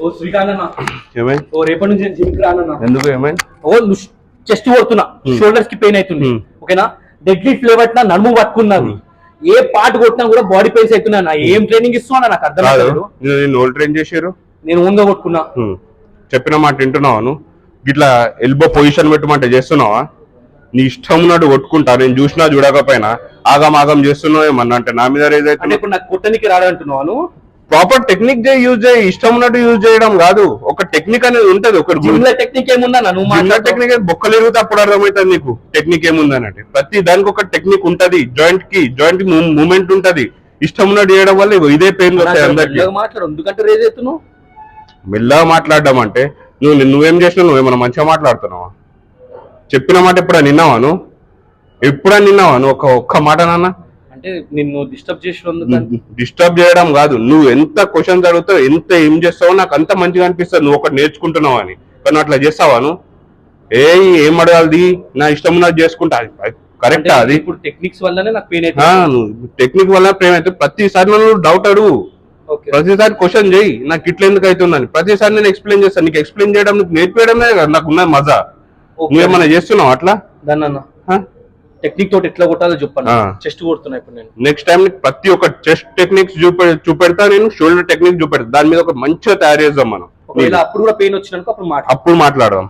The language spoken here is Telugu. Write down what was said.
ఓ శ్రీకాంత్ అన్న ఏమైంది ఓ రేపటి నుంచి నేను జిమ్కి రానన్నా. ఎందుకు ఏమైంది ఓ చెస్ట్ కొడుతున్నా. షోల్డర్స్కి పెయిన్ అవుతుంది. ఓకేనా? డెడ్ లిఫ్ట్ నడుము పట్టుకున్నది. ఏ పార్ట్ కొట్టినా కూడా బాడీ పెయిన్స్ అవుతున్నా ఏం ట్రైనింగ్ ఇస్తున్నా నాకు అర్థం కాదు. నేను ట్రైన్ చేసారు నేను ఉందో కొట్టుకున్నా. చెప్పిన మాట వింటున్నావా నువ్వు? ఇట్లా ఎల్బో పొజిషన్ పెట్టమంటే చేస్తున్నావా? నీ ఇష్టం ఉన్నట్టు కొట్టుకుంటా. నేను చూసినా చూడకపోయినా. ఆగం ఆగం చేస్తున్నావు ఏమన్నా అంటే నా మీద ఏదైతే ఇప్పుడు నాకు కొట్టనికి రాడంటున్నాను ప్రాపర్ టెక్నిక్ యూజ్ చేయి ఇష్టం ఉన్నట్టు యూజ్ చేయడం కాదు. ఒక టెక్నిక్ అనేది ఉంటది ఒక టెక్నిక్ ఏముందా నువ్వు టెక్నిక్ బొక్కలు ఎరిగితే అప్పుడు అర్థమవుతుంది నీకు టెక్నిక్ ఏముంది అన్నట్టు. ప్రతి దానికి ఒక టెక్నిక్ ఉంటది జాయింట్కి జాయింట్ మూమెంట్ ఉంటది. ఇష్టం ఉన్నట్టు చేయడం వల్ల ఇదే పెయిన్ వస్తాయి అందరికి. మాట్లాడు. ఎందుకంటే రేజ్ అవుతున్నావు మెల్లగా మాట్లాడడం అంటే నువ్వు నువ్వేం చేసినా నువ్వేమన్నా మంచిగా మాట్లాడుతున్నావా? చెప్పిన మాట ఎప్పుడైనా నిన్నావా నువ్వు? ఎప్పుడైనా నిన్నావా నువ్వు ఒక ఒక్క మాట నాన్న? అంటే నిన్ను డిస్టర్బ్ చేసినందుకు డిస్టర్బ్ చేయడం కాదు. నువ్వు ఎంత క్వశ్చన్స్ అడుగుతావు ఎంత ఏం చేస్తావో నాకు అంత మంచిగా అనిపిస్తుంది. నువ్వు ఒకటి నేర్చుకుంటున్నావు అని. కానీ అట్లా చేస్తావా నువ్వు? ఏ ఏం అడగాలి నా ఇష్టం ఉన్నది చేసుకుంటా. కరెక్టా అది ఇప్పుడు టెక్నిక్స్ వల్లనే నాకు పెయిన్ అవుతుంది టెక్నిక్ వల్ల ప్రేమ అయితే ప్రతిసారి నువ్వు డౌట్ అడుగు. ఓకే. ప్రతిసారి క్వశ్చన్ చేయి. నాకు ఇట్లా ఎందుకు అవుతుందని. ప్రతిసారి నేను ఎక్స్ప్లెయిన్ చేస్తాను. నీకు ఎక్స్ప్లెయిన్ చేయడం నీకు నేర్పించడమే కదా. నాకు ఉన్నది మజా. నువ్వేమన్నా చేస్తున్నావు అట్లా? దాన్ని అన్న టెక్నిక్ తోటి ఎట్లా కొట్టాలో చెప్పాను. చెస్ట్ కొడుతున్నా ఇప్పుడు నేను. నెక్స్ట్ టైం ప్రతి ఒక్క చెస్ట్ టెక్నిక్స్ చూపె చూపెడతా నేను షోల్డర్ టెక్నిక్ చూపెడతా. దాని మీద ఒక మంచిగా తయారు చేద్దాం మనం. ఒకవేళ అప్పుడు కూడా పెయిన్ వచ్చినాక అప్పుడు అప్పుడు మాట్లాడదాం.